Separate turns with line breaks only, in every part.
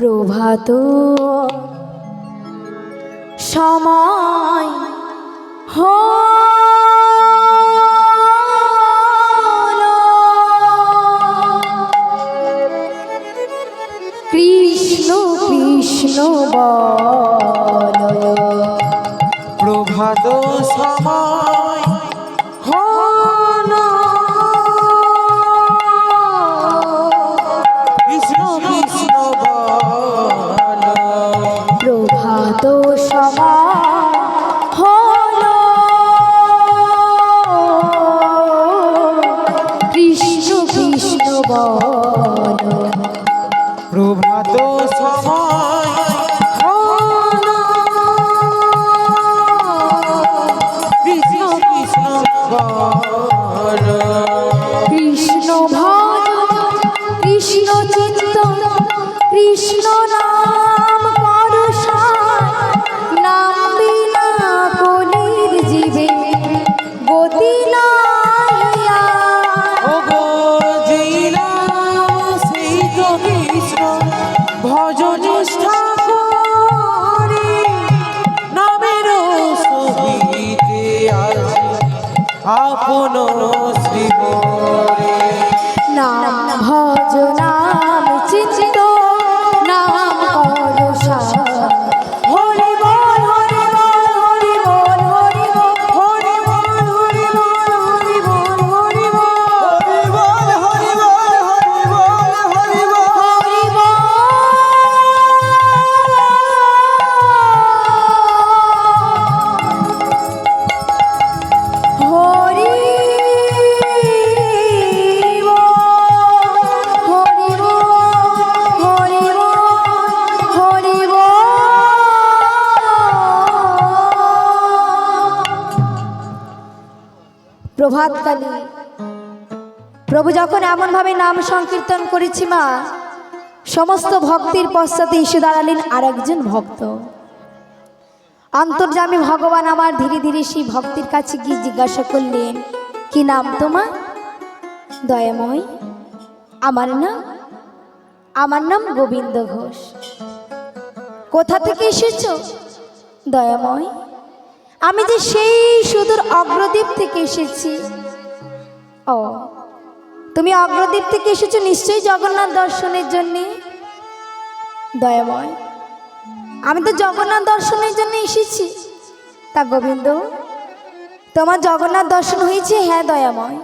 প্রভাত সময় হলো। কৃষ্ণ
প্রভাত সময়
প্রভাতকালী প্রভু যখন এমনভাবে নাম সংকীর্তন করেছি মা, সমস্ত ভক্তির পশ্চাতে এসে দাঁড়ালেন আর একজন ভক্ত। অন্তর্জামী ভগবান আমার ধীরে ধীরে সেই ভক্তির কাছে গিয়ে জিজ্ঞাসা করলেন, কি নাম তোমার? দয়াময়। আমার নাম আমার নাম গোবিন্দ ঘোষ। কোথা থেকে এসেছ? দয়াময়। আমি যে সেই সুদূর অগ্রদ্বীপ থেকে এসেছি। ও, তুমি অগ্রদ্বীপ থেকে এসেছ নিশ্চয়ই জগন্নাথ দর্শনের জন্যে? দয়াময়, আমি তো জগন্নাথ দর্শনের জন্য এসেছি। তা গোবিন্দ, তোমার জগন্নাথ দর্শন হয়েছে? হ্যাঁ দয়াময়,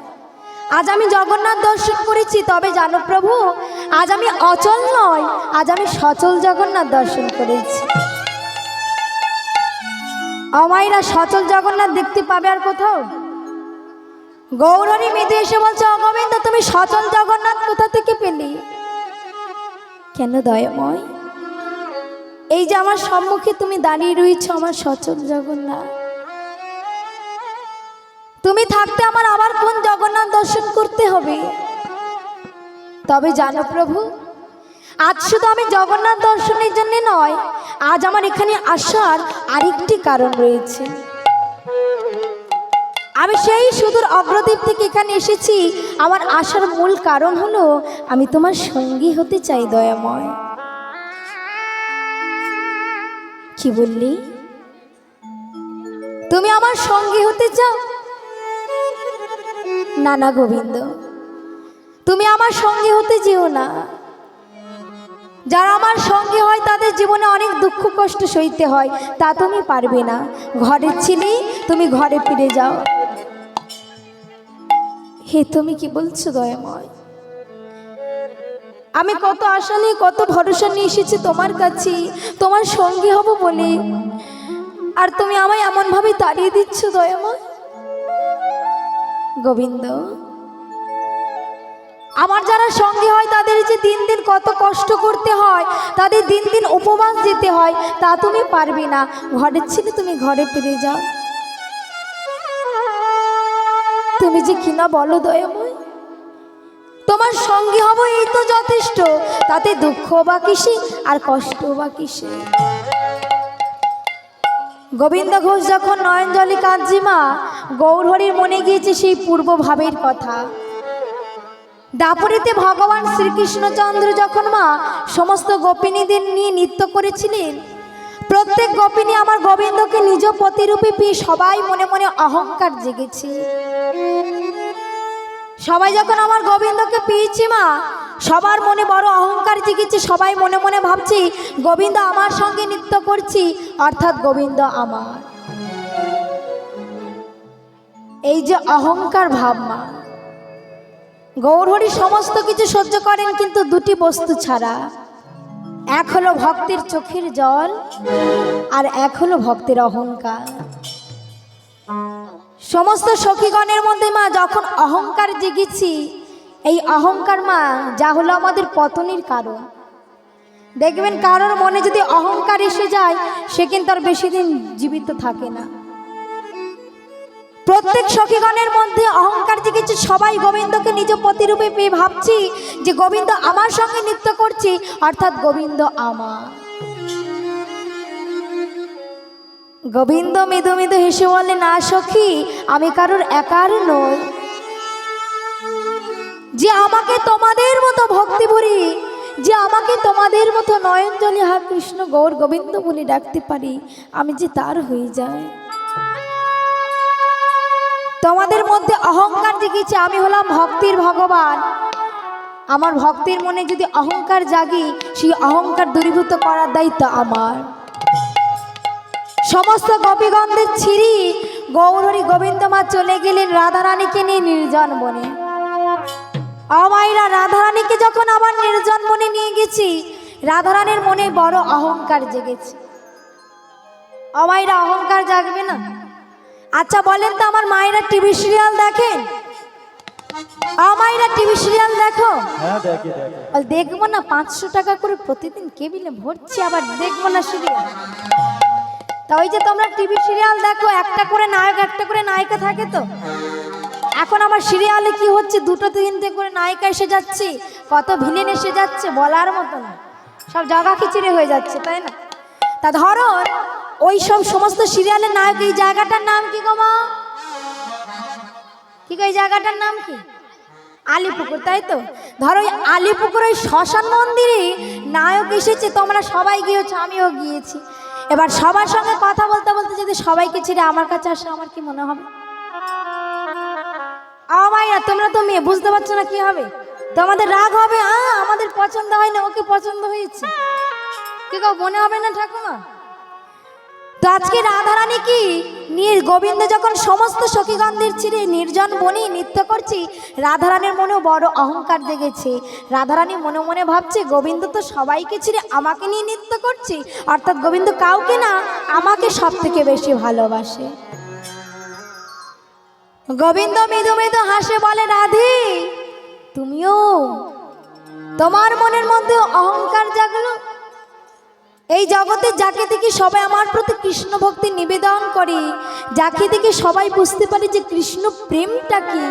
আজ আমি জগন্নাথ দর্শন করেছি, তবে জানো প্রভু, আজ আমি অচল নয়, আজ আমি সচল জগন্নাথ দর্শন করেছি। অমাইরা সচল জগন্নাথ দেখতে পাবে আর কোথাও? গৌরী মেতে এসে বলছে অগোবিন্দ তুমি সচল জগন্নাথ কোথা থেকে পেলি? কেন দয়াময়? এই যে আমার সম্মুখে তুমি দাঁড়িয়ে রয়েছো, আমার সচল জগন্নাথ। তুমি থাকতে আমার আবার কোন জগন্নাথ দর্শন করতে হবে? তবে জানো প্রভু আজ শুধু আমি জগন্নাথ দর্শনের জন্য নয়, আজ আমার এখানে আসার আরেকটি কারণ রয়েছে। আমি সেই সুদূর অগ্রদ্বীপ থেকে এখানে এসেছি। আমার আসার মূল কারণ হলো, আমি তোমার সঙ্গী হতে চাই দয়াময়। কি বললি? তুমি আমার সঙ্গী হতে চাও? না না গোবিন্দ। তুমি আমার সঙ্গে হতে যেও না। যারা আমার সঙ্গে হয়, তাদের জীবনে অনেক দুঃখ কষ্ট সইতে হয়, তা তুমি পারবে না। ঘরের ছিলে, তুমি ঘরে ফিরে যাও। হে, তুমি কি বলছো দয়াময়? আমি কত নিয়ে, কত ভরসা নিয়ে এসেছি তোমার কাছে, তোমার সঙ্গী হব বলে। আর তুমি আমায় এমনভাবে তাড়িয়ে দিচ্ছ দয়াময়? গোবিন্দ আমার যারা সঙ্গে হয়, তাদের যে দিন দিন কত কষ্ট করতে হয়, তাদের দিন দিন উপবাস যেতে হয়, তা তুমি পারবে না। ঘরের ছেলে, তুমি ঘরে ফিরে যাও। তুমি যে কিনা বলো দয়াময়? তোমার সঙ্গে হব এই তো যথেষ্ট, তাতে দুঃখ বা কিসে আর কষ্ট বা কিসে? গোবিন্দ ঘোষ যখন নয়নজলি কাঞ্জিমা গৌরহরির মনে গিয়েছে সেই পূর্ব ভাবের কথা। দাপুরিতে ভগবান শ্রীকৃষ্ণচন্দ্র যখন মা সমস্ত গোপিনীদের নিয়ে নৃত্য করেছিলেন, প্রত্যেক গোপিনী আমার গোবিন্দকে নিজ প্রতিরূপে পেয়ে সবাই মনে মনে অহংকার জেগেছে। সবাই যখন আমার গোবিন্দকে পেয়েছি মা, সবার মনে বড় অহংকার জেগেছে, সবাই মনে মনে ভাবছি, গোবিন্দ আমার সঙ্গে নৃত্য করছি, অর্থাৎ গোবিন্দ আমার। এই যে অহংকার ভাব মা গৌরহরি সমস্ত কিছু সহ্য করেন কিন্তু দুটি বস্তু ছাড়া। এক হলো ভক্তের চোখের জল আর এক হলো ভক্তের অহংকার। সমস্ত সখীগণের মধ্যে মা যখন অহংকার জেগেছি, এই অহংকার মা, যা হলো আমাদের পতনের কারণ। দেখবেন কারোর মনে যদি অহংকার এসে যায়, সে কিন্তু আর বেশি দিন জীবিত থাকে না। প্রত্যেক সখীগণের মধ্যে অহংকার জেগেছে। সবাই গোবিন্দকে নিজ প্রতিরূপে পেয়ে ভাবছি যে গোবিন্দ আমার সঙ্গে নৃত্য করছি, অর্থাৎ গোবিন্দ আমার। গোবিন্দ মৃদু মৃদু হেসে বলে না সখী, আমি কারোর একার নই। যে আমাকে তোমাদের মতো ভক্তি ভরি যে আমাকে তোমাদের মতো নয়নজলি হা কৃষ্ণ গৌর গোবিন্দ বলে ডাকতে পারি, আমি যে তার হয়ে যাই। তোমাদের মধ্যে অহংকার জেগেছে, আমি হলাম ভক্তির ভগবান। আমার ভক্তির মনে যদি অহংকার জাগি, সেই অহংকার দূরীভূত করার দায়িত্ব আমার। সমস্ত গোপীগন্ধের ছিঁড়ি গৌরহরি গোবিন্দ মা চলে গেলেন রাধারানীকে নিয়ে নির্জন বনে। অমাইরা রাধারানীকে যখন আমার নির্জন বনে নিয়ে গেছি, রাধারানীর মনে বড় অহংকার জেগেছে। অমাইরা অহংকার জাগবে না? আচ্ছা বলেন তো আমার মায়েরা টিভি সিরিয়াল দেখেন? আমাইরা টিভি সিরিয়াল দেখো?
হ্যাঁ
দেখব না পাঁচশো টাকা করে প্রতিদিন কেবিলে ভরছি আবার দেখব না সিরিয়াল। তা ওই যে তোমরা টিভি সিরিয়াল দেখো একটা করে নায়ক একটা করে নায়িকা থাকে তো? এখন আমার সিরিয়ালে কি হচ্ছে? দুটো তিনটে করে নায়িকা এসে যাচ্ছে কত ভিলেন এসে যাচ্ছে বলার মতো না। সব জায়গা খিচিড়ি হয়ে যাচ্ছে তাই না? তা ধরো ওই সব সমস্ত সিরিয়ালের নায়ক, এই জায়গাটার নাম কি গো মা? কি এই জায়গাটার নাম কি? আলিপুকুর, তাই তো? ধরো ওই আলিপুকুর, ওই শ্মশান মন্দিরে নায়ক এসেছে, তোমরা সবাই গিয়েছো, আমিও গিয়েছি। এবার সবার সঙ্গে কথা বলতে বলতে যদি সবাইকে ছেড়ে আমার কাছে আসে, আমার কি মনে হবে? আমাইরা তোমরা তো মেয়ে, বুঝতে পারছ না কি হবে? তোমাদের রাগ হবে আমাদের পছন্দ হয় না, ওকে পছন্দ হয়েছে। কি গো, মনে হবে না ঠাকুমা? তো আজকে রাধারানী কি? নিয়ে গোবিন্দ যখন সমস্ত সখীগন্ধের ছিঁড়ে নির্জন বনে নৃত্য করছি, রাধারানীর মনেও বড় অহংকার জেগেছে। রাধারানী মনে মনে ভাবছে, গোবিন্দ তো সবাইকে ছিঁড়ে আমাকে নিয়ে নৃত্য করছে, অর্থাৎ গোবিন্দ কাউকে না, আমাকে সব থেকে বেশি ভালোবাসে। গোবিন্দ মৃদু মৃদু হাসে বলে, রাধে, তুমিও? তোমার মনের মধ্যে অহংকার জাগলো এই জগতে যাকে দেখি সবাই আমার প্রতি কৃষ্ণ ভক্তি নিবেদন করে যাকে দেখি সবাই বুঝতে পারে যে কৃষ্ণ প্রেমটা কি।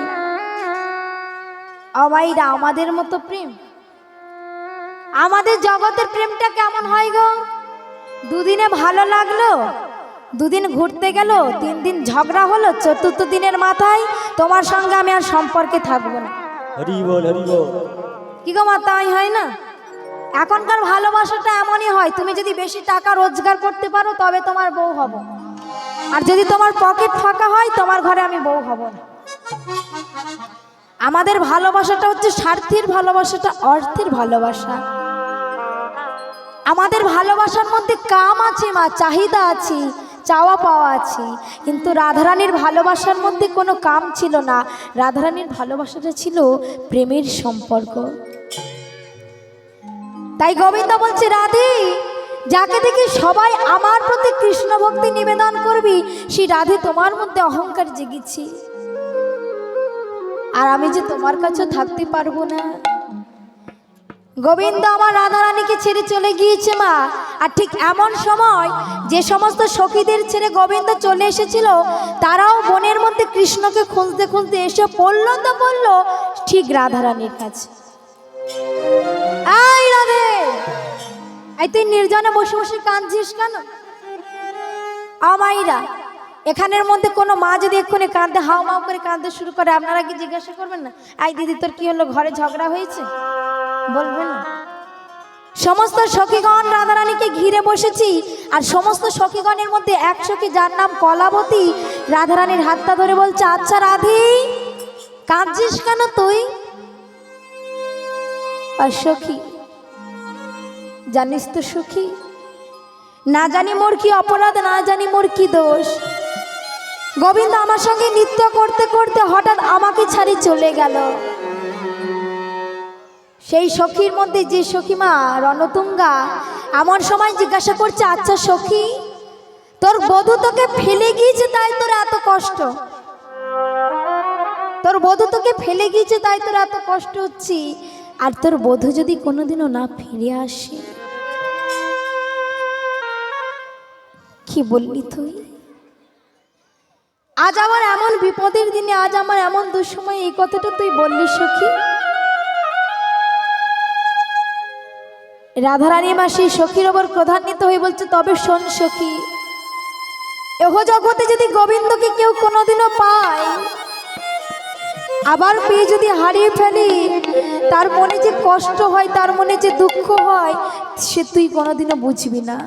অবাইরা আমাদের মতো প্রেম। আমাদের জগতের প্রেমটা কেমন হয় গো? দুদিনে ভালো লাগল দুদিন ঘুরতে গেল তিন দিন ঝগড়া হলো চতুর্থ দিনের মাথায় তোমার সঙ্গে আমি আর সম্পর্কে থাকব না। কি গো মা তাই হয় না? এখনকার ভালোবাসাটা এমনই হয়, তুমি যদি বেশি টাকা রোজগার করতে পারো, তবে তোমার বউ হব। আর যদি তোমার পকেট ফাঁকা হয়, তোমার ঘরে আমি বউ হব না। আমাদের ভালোবাসাটা হচ্ছে স্বার্থের ভালোবাসাটা, অর্থের ভালোবাসা। আমাদের ভালোবাসার মধ্যে কাম আছে মা, চাহিদা আছে, চাওয়া পাওয়া আছে। কিন্তু রাধারানীর ভালোবাসার মধ্যে কোনো কাম ছিল না। রাধারানীর ভালোবাসাটা ছিল প্রেমের সম্পর্ক। তাই গোবিন্দ বলছে, রাধে, যাকে দেখি সবাই আমার প্রতি কৃষ্ণ ভক্তি নিবেদন করবি সেই রাধে তোমার মধ্যে অহংকার জেগেছি। আর আমি যে তোমার কাছে থাকতে পারব না। গোবিন্দ আমার রাধারানীকে ছেড়ে চলে গিয়েছে মা। আর ঠিক এমন সময় যে সমস্ত সখীদের ছেড়ে গোবিন্দ চলে এসেছিল, তারাও বনের মধ্যে কৃষ্ণকে খুঁজতে খুঁজতে এসে পড়ল তো পড়ল ঠিক রাধারানীর কাছে। এই রাধে এই তুই নির্জনে বসে বসে কাঁদছিস কেন? আমাইরা, এখানের মধ্যে কোনো মা যদি এক্ষুনি কাঁদতে হাও মাও করে কাঁদতে শুরু করে, আপনারা কি জিজ্ঞাসা করবেন না? আই দিদি, তোর কি হলো, ঘরে ঝগড়া হয়েছে? বলবেন না। সমস্ত সখীগণ রাধারানীকে ঘিরে বসেছি, আর সমস্ত সখীগণের মধ্যে এক সখী যার নাম কলাবতী, রাধারানীর হাতটা ধরে বলছে আচ্ছা রাধি, কাঁদছিস কেন তুই? আর সখী জানিস তো সখী? না জানি মোর কি অপরাধ, না জানি মোর কি দোষ। গোবিন্দ আমার সঙ্গে নৃত্য করতে করতে হঠাৎ আমাকে ছাড়ি চলে গেল। সেই সখীর মধ্যে যে সখী মা, রণতুঙ্গা এমন সময় জিজ্ঞাসা করছে আচ্ছা সখী, তোর বধু তোকে ফেলে গিয়েছে তাই তোর এত কষ্ট? তোর বধু তোকে ফেলে গিয়েছে তাই তোর এত কষ্ট হচ্ছে? আর তোর বধু যদি কোনোদিনও না ফিরে আসে? কি বললি তুই? আজ আমার এমন বিপদের দিনে, আজ আমার এমন দুঃসময় এই কথাটা তুই বললি, সখী। রাধারানী মা সেই সখীর ওপর প্রধান্বিত হয়ে বলছে, তবে শোন সখী, এহ জগতে যদি গোবিন্দকে কেউ কোনোদিনও পায়, আবার পেয়ে যদি হারিয়ে ফেলি, তার মনে যে কষ্ট হয়, তার মনে যে দুঃখ হয়, সে তুই কোনোদিনও বুঝবি না।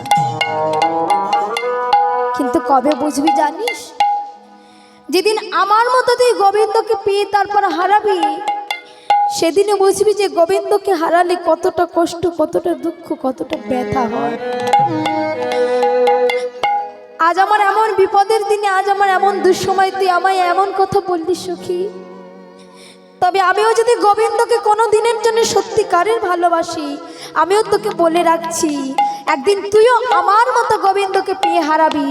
কিন্তু কবে বুঝবি জানিস? যেদিন আমার মতো তুই গোবিন্দকে পেয়ে তারপর হারাবি সেদিনে বুঝবি যে গোবিন্দকে হারালে কতটা কষ্ট, কতটা দুঃখ, কতটা ব্যথা হয়। আজ আমার এমন বিপদের দিনে, আজ আমার এমন দুঃসময় তুই আমায় এমন কথা বললি সখী। তবে আমিও যদি গোবিন্দকে কোনো দিনের জন্য সত্যিকারের ভালোবাসি, আমিও তোকে বলে রাখছি একদিন তুইও আমার মতো গোবিন্দকে পেয়ে হারাবি,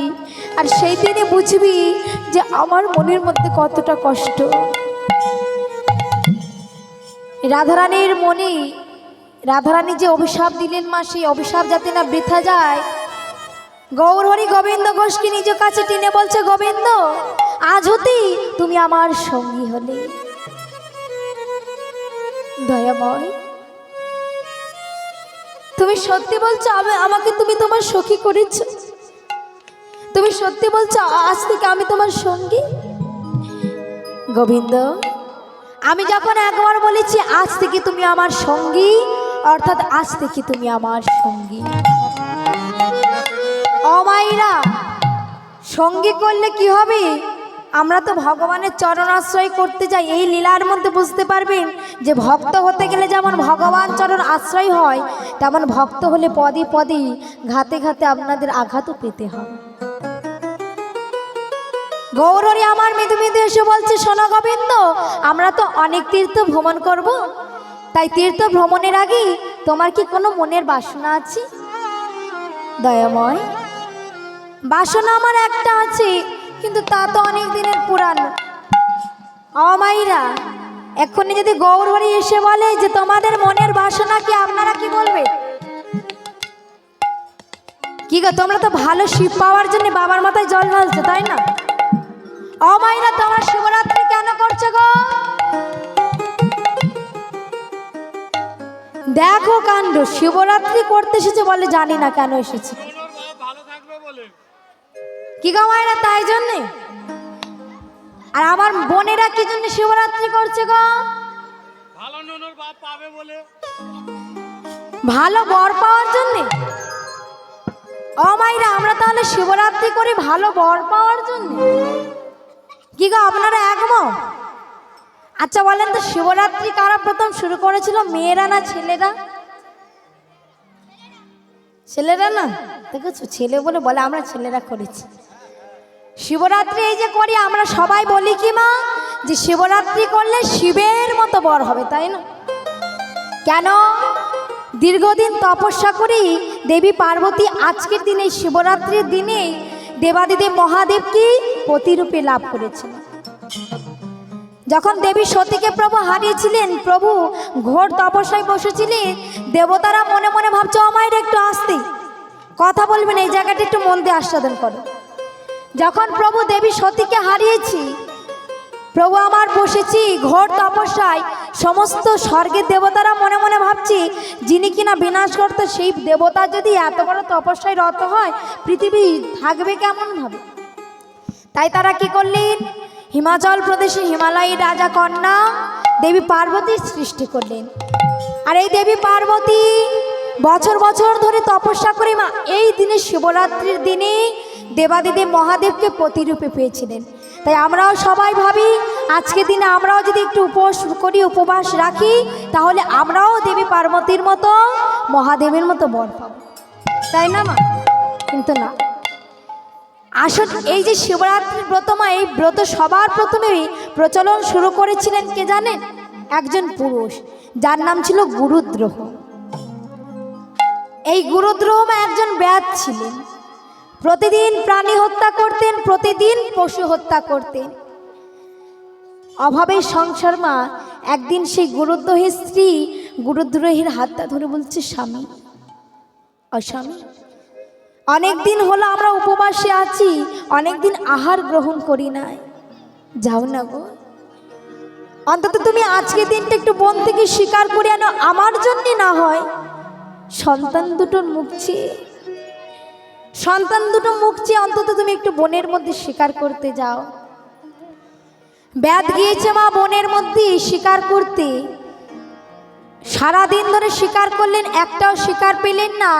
আর সেই দিনে বুঝবি যে আমার মনের মধ্যে কতটা কষ্ট। রাধারানীর মনে, রাধারানী যে অভিশাপ দিলেন মা, সেই অভিশাপ যাতে না বৃথা যায়, গৌরহরি গোবিন্দ ঘোষকে নিজ কাছে টেনে বলছে, গোবিন্দ, আজ হতেই তুমি আমার সঙ্গী হলে। দয়াময় তুমি সত্যি বলছো আমি, আমাকে তুমি তোমার সখী করেছ? তুমি সত্যি বলছো আজ থেকে আমি তোমার সঙ্গী? গোবিন্দ, আমি যখন একবার বলেছি আজ থেকে তুমি আমার সঙ্গী, অর্থাৎ আজ থেকে তুমি আমার সঙ্গী। অমাইরা সঙ্গী করলে কি হবে? আমরা তো ভগবানের চরণ আশ্রয় করতে যাই, এই লীলার মধ্যে বুঝতে পারবেন যে ভক্ত হতে গেলে যেমন ভগবান চরণ আশ্রয় হয়, তেমন ভক্ত হলে পদে পদে, ঘাতে ঘাতে আপনাদের আঘাতও পেতে হয়। গৌরী আমার মেধু মেধু এসে বলছে সোনা গোবিন্দ, আমরা তো অনেক তীর্থ ভ্রমণ করব। তাই তীর্থ ভ্রমণের আগে তোমার কি কোনো মনের বাসনা আছে? দয়াময়, বাসনা আমার একটা আছে কিন্তু তা তো অনেক দিনের পুরানো অমাইরা এক্ষুনি যদি গৌরবাড়ি এসে বলে যে তোমাদের মনের বাসনা কি, আপনারা কি বলবে? কি গো, তোমরা তো ভালো শিব পাওয়ার জন্য বাবার মাথায় জল ঢালছো, তাই না? অমাইরা তোমরা শিবরাত্রি কেন করছ গো? দেখো কাণ্ড, শিবরাত্রি করতে এসেছে বলে জানি না কেন এসেছে। কি গো মায়েরা তাই জন্যে? আর আমার বোনেরা কি জন্য শিবরাত্রি করছে গো?
ভালো নুনুর বাপ পাবে বলে।
ভালো বর পাওয়ার জন্যে? ও মাইরা আমরা তাহলে শিবরাত্রি করি ভালো বর পাওয়ার জন্য? কি গো আপনারা একমত? আচ্ছা বলেন তো শিবরাত্রি কারা প্রথম শুরু করেছিল মেয়েরা না ছেলেরা? ছেলেরা না? দেখেছ ছেলে বলে বলে আমরা ছেলেরা করেছি। শিবরাত্রি এই যে করি, আমরা সবাই বলি কি মা? যে শিবরাত্রি করলে শিবের মতো বর হবে, তাই না? কেন? দীর্ঘদিন তপস্যা করি, দেবী পার্বতী আজকের দিনে শিবরাত্রির দিনে দেবাদিদেব মহাদেবকে প্রতিরূপে লাভ করেছিল যখন দেবী সতীকে প্রভু হারিয়েছিলেন, প্রভু ঘোর তপস্যায় বসেছিলেন, দেবতারা মনে মনে ভাবছে অমায়ের একটু আসতে। কথা বলবেন, এই জায়গাটা একটু মন দিয়ে আস্বাদন করো। যখন প্রভু দেবী সতীকে হারিয়েছি, প্রভু আমার বসেছি ঘোর তপস্যায়। সমস্ত স্বর্গের দেবতারা মনে মনে ভাবছি, যিনি কিনা বিনাশ করতে সেই দেবতা যদি এত বড় তপস্যায় রত হয়, পৃথিবী থাকবে কেমন ভাবে তাই তারা কি করলেন? হিমাচল প্রদেশে হিমালয়ী রাজা কন্যা দেবী পার্বতীর সৃষ্টি করলেন। আর এই দেবী পার্বতী বছর বছর ধরে তপস্যা করে মা, এই দিনে শিবরাত্রির দিনে দেবাদিদেব মহাদেবকে প্রতিরূপে পেয়েছিলেন। তাই আমরাও সবাই ভাবি আজকে দিনে আমরাও যদি একটু উপোস করি, উপবাস রাখি, তাহলে আমরাও দেবী পার্বতীর মতো, মহাদেবের মতো বর পাবো। তাই না মা? কিন্তু না। আসল এই যে শিবরাত্রির ব্রত মা, এই ব্রত সবার প্রথমেই প্রচলন শুরু করেছিলেন কে জানেন একজন পুরুষ, যার নাম ছিল গুরুদ্রোহ। এই গুরুদ্রোহ একজন ব্যাদ ছিলেন। প্রতিদিন প্রাণী হত্যা করতেন, প্রতিদিন পশু হত্যা করতেন। অভাবের সংসার মা, একদিন সেই গুরুদ্রোহী স্ত্রী গুরুদ্রোহীর হাতটা ধরে বলছে, স্বামী, অস্বামী, অনেক দিন হলো আমরা উপবাসে আছি, অনেক দিন আহার গ্রহণ করি নাই। যাও না গো। অন্তত তুমি আজকে দিনটা একটু বন থেকে স্বীকার করে আনো, আমার জন্যে না হয়। সন্তান দুটোর মুখ চেয়ে সন্তান দুটো মুখ চেয়ে অন্তত তুমি একটু বনের মধ্যে শিকার করতে যাও। ব্যাদ গিয়েছে মা বনের মধ্যে শিকার করতে। সারাদিন ধরে শিকার করলেন, একটাও শিকার পেলেন না।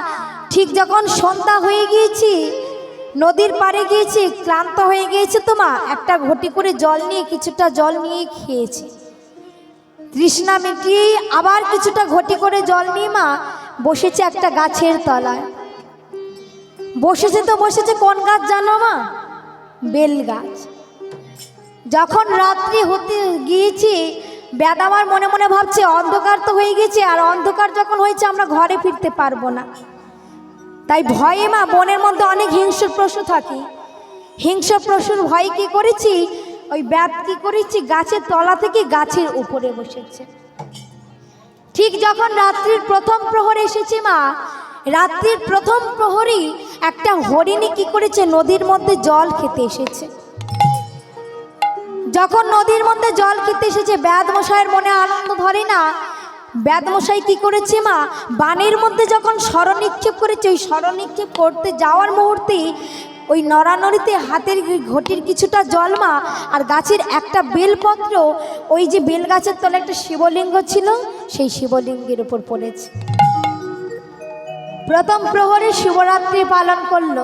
ঠিক যখন সন্ধ্যা হয়ে গিয়েছি, নদীর পাড়ে গিয়েছি, ক্লান্ত হয়ে গিয়েছে তো মা, একটা ঘটি করে জল নিয়ে কিছুটা জল নিয়ে খেয়েছে। তৃষ্ণা মিটিয়ে আবার কিছুটা ঘটি করে জল নিয়ে মা বসেছে একটা গাছের তলায়। বসেছে তো বসেছে, কোন গাছ জানো মা? বেল গাছ। যখন রাত্রি হতে গিয়েছে, বেদামার মনে মনে ভাবছে, অন্ধকার তো হয়ে গেছে, আর অন্ধকার যখন হয়েছে, আমরা ঘরে ফিরতে পারব না। তাই ভয়ে মা, বনের মধ্যে অনেক হিংস্র পশু থাকে। হিংস্র পশুর ভয় কি করেছি? ওই ব্যাপ কি করেছি? গাছের তলা থেকে গাছের উপরে বসেছে। ঠিক যখন রাত্রির প্রথম প্রহর এসেছে মা, রাত্রির প্রথম প্রহরই একটা হরিণী কি করেছে? নদীর মধ্যে জল খেতে এসেছে। যখন নদীর মধ্যে জল খেতে এসেছে ব্যাদ মশাইয়ের মনে আনন্দ ধরে না? ব্যাদ মশাই কি করেছে মা? বানের মধ্যে যখন স্মরণ নিক্ষেপ করেছে, ওই স্মরণ নিক্ষেপ করতে যাওয়ার মুহূর্তে ওই নড়ানড়িতে হাতের ঘটির কিছুটা জল মা, আর গাছের একটা বেলপত্র, ওই যে বেল গাছের তলে একটা শিবলিঙ্গ ছিল, সেই শিবলিঙ্গের উপর পড়েছে। প্রথম প্রহরে শিবরাত্রি পালন করল।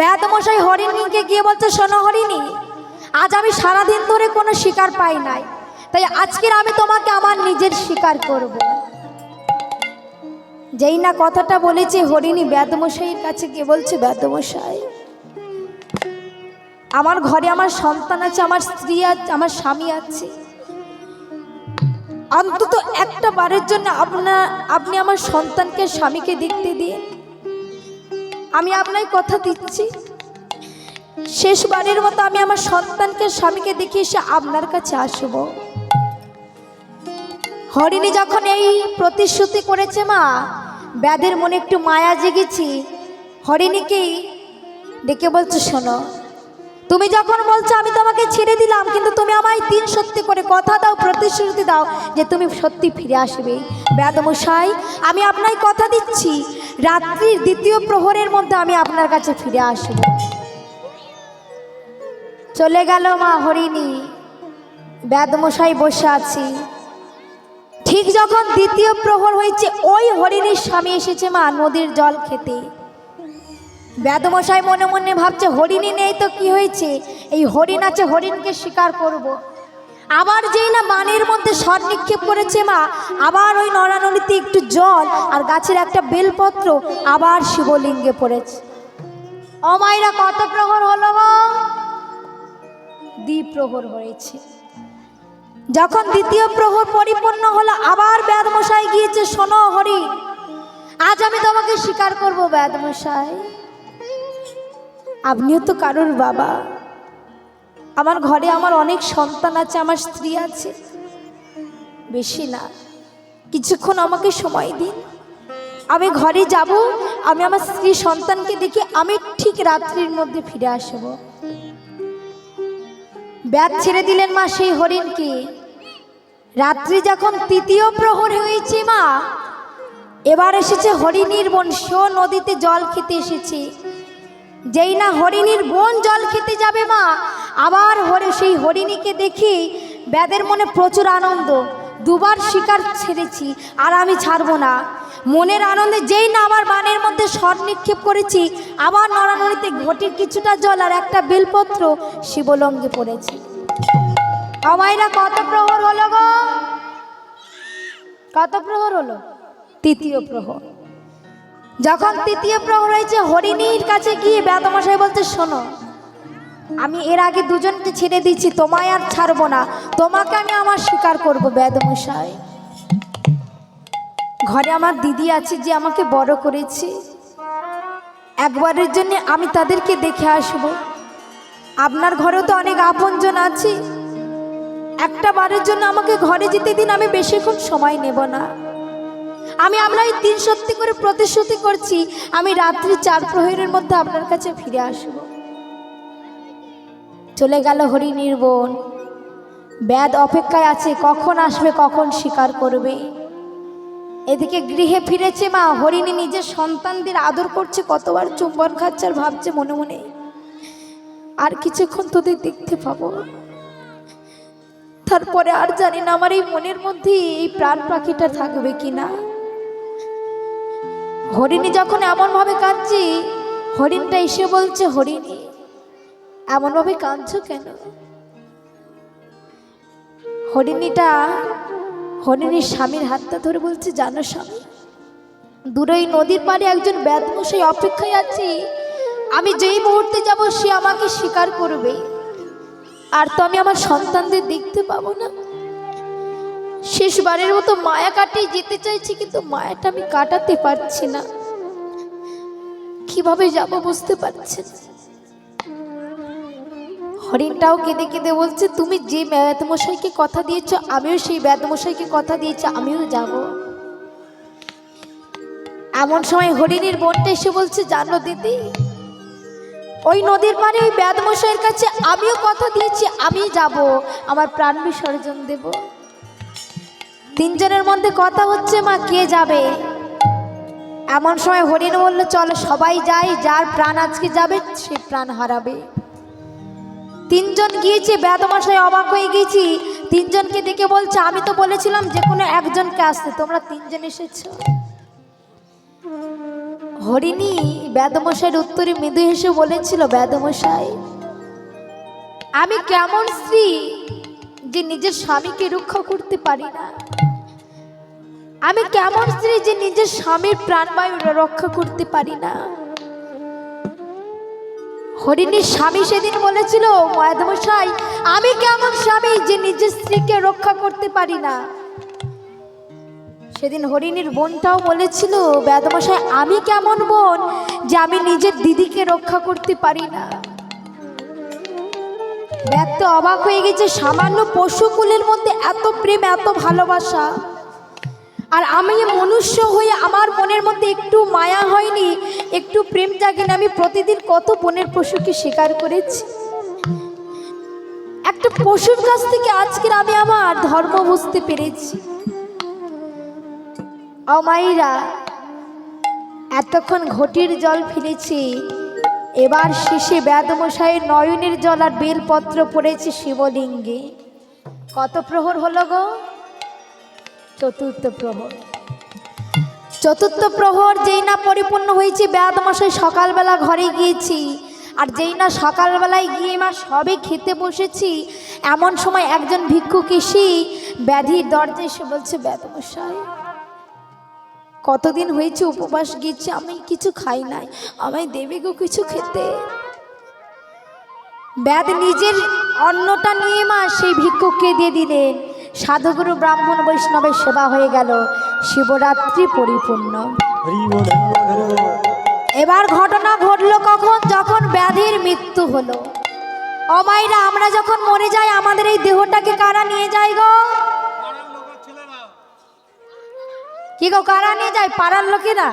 ব্যাদমশাই হরিণীকে গিয়ে বলছে, শোনো হরিণী, আজ আমি সারাদিন ধরে কোনো শিকার পাই নাই। তাই আজকের আমি তোমাকে আমার নিজের শিকার করব। যেই না কথাটা বলেছি, হরিণী ব্যাদমশাইয়ের কাছে গিয়ে বলছে ব্যাদমশাই আমার ঘরে আমার সন্তান আছে, আমার স্ত্রী আছে, আমার স্বামী আছে। অন্তত একটা বারের জন্য আপনার, আপনি আমার সন্তানকে, স্বামীকে দেখতে দিন। আমি আপনার কথা দিচ্ছি। শেষবারের মতো আমি আমার সন্তানকে, স্বামীকে দেখে এসে আপনার কাছে আসব। হরিণী যখন এই প্রতিশ্রুতি করেছে মা, ব্যাধের মনে একটু মায়া জেগেছি, হরিণীকেই ডেকে বলছো, শোনো তুমি যখন বলছো, আমি তোমাকে ছেড়ে দিলাম, কিন্তু তুমি আমায় দিন সত্যি করে কথা দাও, প্রতিশ্রুতি দাও যে তুমি সত্যি ফিরে আসবে। বেদমশাই, আমি আপনার কথা দিচ্ছি, রাত্রির দ্বিতীয় প্রহরের মধ্যে আমি আপনার কাছে ফিরে আসব। চলে গেল মা হরিণী। বেদমশাই বসে আছি। ঠিক যখন দ্বিতীয় প্রহর হয়েছে, ওই হরিণীর স্বামী এসেছে মা নদীর জল খেতে। ব্যাদমশাই মনে মনে ভাবছে, হরিণী নেই তো কি হয়েছে? এই হরিণ আছে, হরিণকে শিকার করব। আবার যেই না বানের মধ্যে স্বর নিক্ষেপ করেছে মা, আবার ওই নড়ানড়িতে একটু জল আর গাছের একটা বেলপত্র, আবার শিবলিঙ্গে পড়েছে। অমাইরা কত প্রহর হলো গো! দ্বি প্রহর হয়েছে। যখন দ্বিতীয় প্রহর পরিপূর্ণ হলো, আবার ব্যাদমশাই গিয়েছে, শোনো হরি আজ আমি তোমাকে স্বীকার করব ব্যাদমশাই আপনিও তো কারোর বাবা। আমার ঘরে আমার অনেক সন্তান আছে, আমার স্ত্রী আছে। বেশি না। কিছুক্ষণ আমাকে সময় দিন। আমি ঘরে যাব, আমি আমার স্ত্রী সন্তানকে দেখে আমি ঠিক রাত্রির মধ্যে ফিরে আসব। ব্যাগ ছেড়ে দিলেন মা সেই হরিণকে। রাত্রি যখন তৃতীয় প্রহর হয়েছে মা, এবার এসেছে হরিণীর সেও নদীতে জল খেতে এসেছে। যেই না হরিণীর বোন জল খেতে যাবে মা, আবার হরে সেই হরিণীকে দেখি ব্যাদের মনে প্রচুর আনন্দ। দুবার শিকার ছেড়েছি, আর আমি ছাড়বো না। মনের আনন্দে যেই না আমার বানের মধ্যে স্বর নিক্ষেপ করেছি, আবার নড়ানড়িতে ঘটির কিছুটা জল আর একটা বেলপত্র শিবলঙ্গে পড়েছে। আমায়রা কত প্রহর হলো গো? কত প্রহর হলো? তৃতীয় প্রহর। যখন তৃতীয় প্রহর হয়েছে, হরিণীর কাছে গিয়ে বেদমশাই বলতে শোনো, আমি এর আগে দুজনকে ছেড়ে দিচ্ছি তোমায় আর ছাড়বো না। তোমাকে আমি আমার স্বীকার করব, বেদমশাই। ঘরে আমার দিদি আছে যে আমাকে বড় করেছে। একবারের জন্য আমি তাদেরকে দেখে আসব। আপনার ঘরেও তো অনেক আপনজন আছে। একটা বারের জন্য আমাকে ঘরে যেতে দিন, আমি বেশিক্ষণ সময় নেব না। আমি আমরা এই তিন সত্যি করে প্রতিশ্রুতি করছি, আমি রাত্রি চার প্রহরের মধ্যে আপনার কাছে ফিরে আসব। চলে গেল হরিণীর বোন ব্যাদ অপেক্ষায় আছে, কখন আসবে, কখন স্বীকার করবে। এদিকে গৃহে ফিরেছে মা, হরিণী নিজের সন্তানদের আদর করছে, কতবার চুম্বন খাচ্ছে আর ভাবছে মনে মনে। আর কিছুক্ষণ তোদের দেখতে পাবো। তারপরে আর জানি না, আমার এই মনের মধ্যে এই প্রাণ পাখিটা থাকবে কি না হরিণী যখন এমনভাবে কাঁদছি, হরিণটা এসে বলছে, হরিণী, এমনভাবে কাঁদছো কেন? হরিণীটা, হরিণীর স্বামীর হাতটা ধরে বলছে, জানো স্বামী, দূরে নদীর পাড়ে একজন ব্যাদমশাই অপেক্ষায় আছি। আমি যেই মুহূর্তে যাব, সে আমাকে স্বীকার করবে। আর তো আমি আমার সন্তানদের দেখতে পাবো না। শেষবারের মতো মায়া কাটিয়ে যেতে চাইছি, কিন্তু মায়াটা আমি কাটাতে পারছি না। কীভাবে যাব বুঝতে পারছি হরিণটাও কেঁদে কেঁদে বলছে, তুমি যে ব্যাদমশাইকে কথা দিয়েছ, আমিও সেই ব্যাদমশাইকে কথা দিয়েছি, আমিও যাব। এমন সময় হরিণীর বোনটা এসে বলছে, জানো দিদি, ওই নদীর পাড়ে ওই ব্যাদমশাইয়ের কাছে আমিও কথা দিয়েছি আমি যাব, আমার প্রাণ বিসর্জন দেব। তিনজনের মধ্যে কথা হচ্ছে, মা, কে যাবে? এমন সময় হরিণ বলল, চলো সবাই যাই, যার প্রাণ আজকে যাবে, সে প্রাণ হারাবে। তিনজন গিয়েছে, বেদমশাই অবাক হয়ে গেছি তিনজনকে দেখে বলছে, আমি তো বলেছিলাম যে কোনো একজনকে আসতে, তোমরা তিনজন এসেছ। হরিণী বেদমশাইয়ের উত্তরে মৃদু হেসে বলেছিল, বেদমশাই, আমি কেমন স্ত্রী? যে নিজের স্বামীকে রক্ষা করতে পারি না। আমি কেমন স্ত্রী যে নিজের স্বামীর প্রাণবায়ু রক্ষা করতে পারি না। হরিণীর স্বামী সেদিন বলেছিল মহাদমশাই আমি কেমন স্বামী যে নিজের স্ত্রীকে রক্ষা করতে পারি না? সেদিন হরিণীর বোনটাও বলেছিল, বেদমশাই, আমি কেমন বোন যে আমি নিজের দিদিকে রক্ষা করতে পারি না? ব্যাগ তো অবাক হয়ে গেছে, সামান্য পশুকুলের মধ্যে এত প্রেম, এত ভালোবাসা। আর আমি মনুষ্য হয়ে আমার মনের মধ্যে একটু মায়া হয়নি, একটু প্রেম জাগেনি আমি প্রতিদিন কত বনের পশুকে শিকার করেছি। একটা পশুর কাছ থেকে আজকের আমি আমার ধর্ম বুঝতে পেরেছি। অমাইরা এতক্ষণ ঘটির জল ফিরেছি এবার শেষে ব্যাদমশাইয়ের নয়নের জল আর বেলপত্র পড়েছে শিবলিঙ্গে। কত প্রহর হলো গো? চতুর্থ প্রহর। চতুর্থ প্রহর যেই না পরিপূর্ণ হয়েছে, ব্যাদমশাই সকালবেলা ঘরে গিয়েছি। আর যেই না সকালবেলায় গিয়ে মা সবে খেতে বসেছি, এমন সময় একজন ভিক্ষুক এসে ব্যাধির দরজায় এসে বলছে, ব্যাদমশাই কতদিন হয়েছে উপবাস গিয়েছি আমি কিছু খাই নাই, আমায় দেবে গো কিছু খেতে। ব্যাদ নিজের অন্নটা নিয়ে মা সেই ভিক্ষুককে দিয়ে দিলেন। সাধুগুরু ব্রাহ্মণ বৈষ্ণবের সেবা হয়ে গেল, শিবরাত্রি পরিপূর্ণ। এবার ঘটনা ঘটলো কখন? যখন ব্যাধির মৃত্যু হলো। অমাইরা আমরা যখন মরে যাই, আমাদের এই দেহটাকে কারা নিয়ে যায় গো? কি গো, কারা নিয়ে যায়? পাড়ার লোকেরা?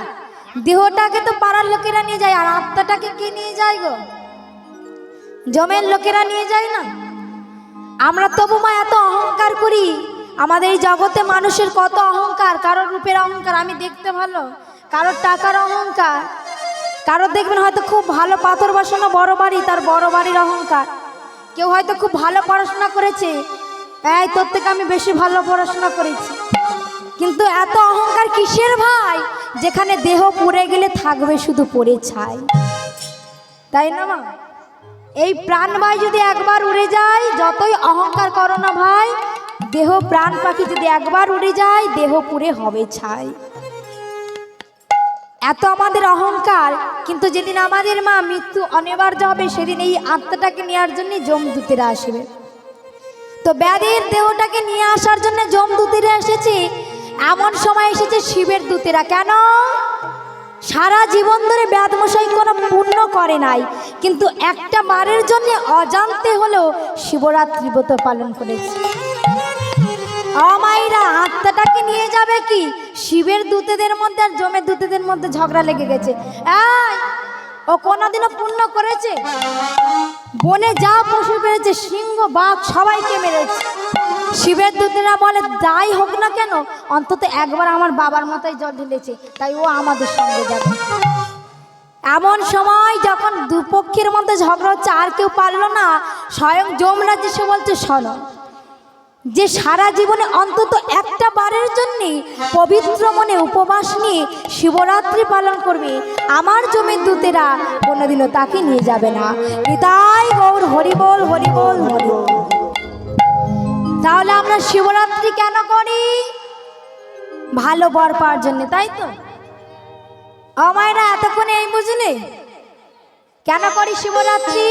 দেহটাকে তো পাড়ার লোকেরা নিয়ে যায়, আর আত্মাটাকে কে নিয়ে যায় গো? জমের লোকেরা নিয়ে যায় না? আমরা তবু মা এত অহংকার করি, আমাদের এই জগতে মানুষের কত অহংকার? কারোর রূপের অহংকার, আমি দেখতে ভালো। কারোর টাকার অহংকার। কারোর দেখবেন হয়তো খুব ভালো পাথর বসানো বড় বাড়ি, তার বড় বাড়ির অহংকার। কেউ হয়তো খুব ভালো পড়াশোনা করেছে। এই তোর থেকে আমি বেশি ভালো পড়াশোনা করেছি। কিন্তু এত অহংকার কিসের ভাই? যেখানে দেহ পড়ে গেলে থাকবে শুধু পড়ে ছাই তাই না মা? এই প্রাণ ভাই যদি একবার উড়ে যায়, যতই অহংকার করো না ভাই, দেহ প্রাণ পাখি যদি একবার উড়ে যায়, দেহ পুড়ে হবে ছাই। এত আমাদের অহংকার, কিন্তু যেদিন আমাদের মা মৃত্যু অনিবার্য হবে, সেদিন এই আত্মাটাকে নেওয়ার জন্য জমদূতেরা আসবে। তো ব্যাধির দেহটাকে নিয়ে আসার জন্য জমদূতেরা এসেছে এমন সময় এসেছে শিবের দূতেরা। কেন? সারা জীবন ধরে ব্যাধমশাই কোনো পুণ্য করে নাই। কিন্তু একটা বারের জন্য অজান্তে হলেও শিবরাত্রি ব্রত পালন করেছে। অমাইরা আত্মাটাকে নিয়ে যাবে কি? শিবের দূতেদের মধ্যে আর জমের দূতেদের মধ্যে ঝগড়া লেগে গেছে। ও কোনোদিনও পুণ্য করেছে? বনে যা পশু পেরেছে, সিংহ, বাঘ সবাইকে মেরেছে। শিবের দূতেরা বলে, যাই হোক না কেন, অন্তত একবার আমার বাবার মাথায় জল ঢেলেছে, তাই ও আমাদের সঙ্গে যাবে। এমন সময় যখন দুপক্ষের মধ্যে ঝগড়া হচ্ছে, আর কেউ পারল না, স্বয়ং যমরাজ এসে বলছে, শোনো যে সারা জীবনে অন্তত একটা বারের জন্যে পবিত্র মনে উপবাস নিয়ে শিবরাত্রি পালন করবে, আমার জমির দূতেরা কোনোদিনও তাকে নিয়ে যাবে না। তাই গৌর হরিবল হরিবল হরিবল তাহলে আমরা শিবরাত্রি কেন করি? ভালো বর পাওয়ার জন্য, তাই তো? আমায়রা এতক্ষণে এই বুঝলে? কেন করি শিবরাত্রি?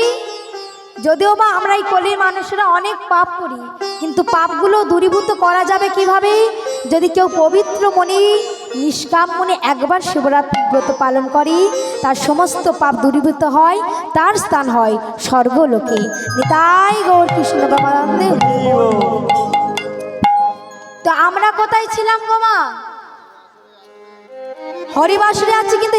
যদিও বা আমরা এই কলির মানুষেরা অনেক পাপ করি, কিন্তু পাপগুলো দূরীভূত করা যাবে কীভাবে? যদি কেউ পবিত্র মনে, নিষ্কাম মনে একবার শিবরাত্রি ব্রত পালন করি, তার সমস্ত পাপ দূরীভূত হয়, তার স্থান হয় স্বর্গলোকে। নিতাই গৌর কৃষ্ণ বাবানন্দে তো আমরা কোথায় ছিলাম গোমা হরিবাসরে আছি কিন্তু